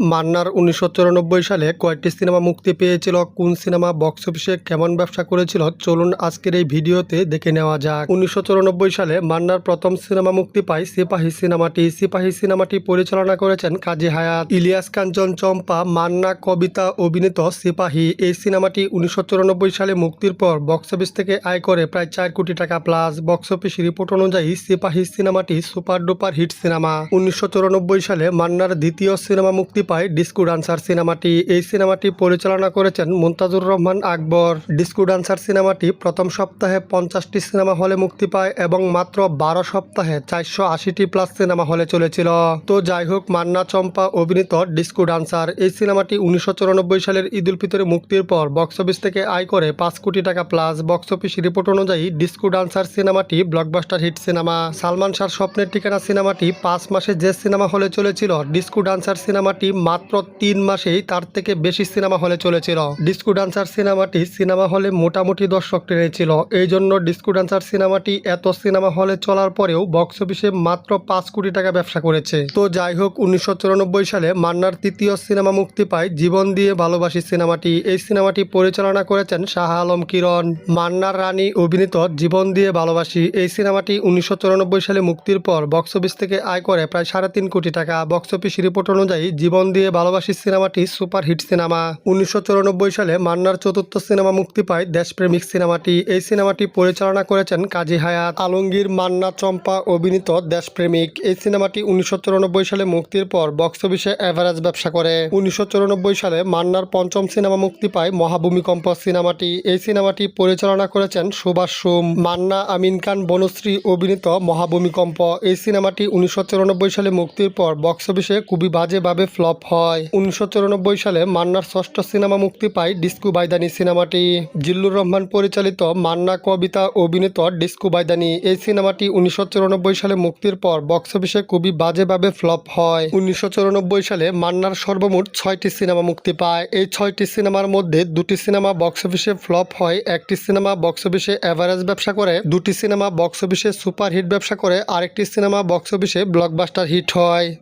মান্নার উনিশশো চুরানব্বই সালে কয়েকটি সিনেমা মুক্তি পেয়েছিল। কোন সিনেমা বক্স অফিসে কেমন ব্যবসা করেছিল? চলুন আজকের এই ভিডিওতে দেখে নেওয়া যাক। উনিশশো চুরানব্বই সালে মান্নার প্রথম সিনেমা মুক্তি পায় সিপাহী সিনেমাটি। সিপাহী সিনেমাটি পরিচালনা করেছেন কাজী হায়াত। ইলিয়াস কাঞ্চন চম্পা, মান্না, কবিতা, অভিনীত সিপাহী। এই সিনেমাটি উনিশশো চুরানব্বই সালে মুক্তির পর বক্স অফিস থেকে আয় করে প্রায় চার কোটি টাকা প্লাস। বক্স অফিস রিপোর্ট অনুযায়ী সিপাহী সিনেমাটি সুপার ডুপার হিট সিনেমা। উনিশশো চুরানব্বই সালে মান্নার দ্বিতীয় সিনেমা মুক্তি পায় ডিস্কো ডান্সার সিনেমাটি। এই সিনেমাটি পরিচালনা করেছেন মুনতাজুর রহমান আকবর। ডিস্কো ডান্সার সিনেমাটি প্রথম সপ্তাহে পঞ্চাশটি সিনেমা হলে মুক্তি পায় এবং মাত্র বারো সপ্তাহে চারশো আশিটি প্লাস সিনেমা হলে চলেছিল। তো যাই হোক, মান্না চম্পা অভিনীত ডিস্কো ডান্সার। এই সিনেমাটি উনিশশো চুরানব্বই সালের ঈদ উল ফিতরে মুক্তির পর বক্স অফিস থেকে আয় করে পাঁচ কোটি টাকা প্লাস বক্স অফিস রিপোর্ট অনুযায়ী ডিস্কো ডান্সার সিনেমাটি ব্লকবাস্টার হিট সিনেমা। সালমান শাহর স্বপ্নের ঠিকানা সিনেমাটি পাঁচ মাসে যে সিনেমা হলে চলেছিল, ডিস্কো ডান্সার সিনেমাটি মাত্র তিন মাসেই তার থেকে বেশি সিনেমা হলে চলেছিল। ডিস্কো ডান্সার সিনেমাটি সিনেমা হলে মোটামুটি দর্শক টেনেছিল। এই জন্য ডিস্কো ডান্সার সিনেমাটি এত সিনেমা হলে চলার পরেও বক্স অফিসে মাত্র পাঁচ কোটি টাকা ব্যবসা করেছে। তো যাই হোক, উনিশশো চুরানব্বই সালে মান্নার তৃতীয় সিনেমা মুক্তি পায় জীবন দিয়ে ভালোবাসি সিনেমাটি। এই সিনেমাটি পরিচালনা করেছেন শাহ আলম কিরণ। মান্নার রানী অভিনীত জীবন দিয়ে ভালোবাসি। এই সিনেমাটি উনিশশো চুরানব্বই সালে মুক্তির পর বক্স অফিস থেকে আয় করে প্রায় সাড়ে তিন কোটি টাকা। বক্স অফিস রিপোর্ট অনুযায়ী জীবন দিয়ে ভালোবাসি সিনেমাটি সুপার হিট সিনেমা। উনিশশো চুরানব্বই সালে মান্নার চতুর্থ সিনেমা মুক্তি পায় দেশপ্রেমিক সিনেমাটি। এই সিনেমাটি পরিচালনা করেছেন কাজী হায়াত আলমগীর, মান্না চম্পা, অভিনীত দেশপ্রেমিক। এই সিনেমাটি উনিশশো চুরানব্বই সালে মুক্তির পর বক্স অফিসে অ্যাভারেজ ব্যবসা করে। উনিশশো চুরানব্বই সালে মান্নার পঞ্চম সিনেমা মুক্তি পায় মহাভূমিকম্প সিনেমাটি। এই সিনেমাটি পরিচালনা করেছেন সুভাষ সোম। মান্না আমিন খান, বনশ্রী, অভিনীত মহাভূমিকম্প। এই সিনেমাটি উনিশশো চুরানব্বই সালে মুক্তির পর বক্স অফিসে খুবই বাজেভাবে ফ্লপ হয়। উনিশশো চুরানব্বই সালে মান্নার ষষ্ঠ সিনেমা মুক্তি পায় ডিস্কু বাইদানি সিনেমাটি। জিল্লুর রহমান পরিচালিত মান্না কবিতা অভিনীত ডিস্কু বাইদানি। এই সিনেমাটি উনিশশো চুরানব্বই সালে মুক্তির পর বক্স অফিসে খুবই বাজেভাবে ফ্লপ হয়। উনিশশো চুরানব্বই সালে মান্নার সর্বমোট ছয়টি সিনেমা মুক্তি পায়। এই ছয়টি সিনেমার মধ্যে দুটি সিনেমা বক্স অফিসে ফ্লপ হয়, একটি সিনেমা বক্স অফিসে অ্যাভারেজ ব্যবসা করে, দুটি সিনেমা বক্স অফিসে সুপার হিট ব্যবসা করে, আরেকটি সিনেমা বক্স অফিসে ব্লকবাস্টার হিট হয়।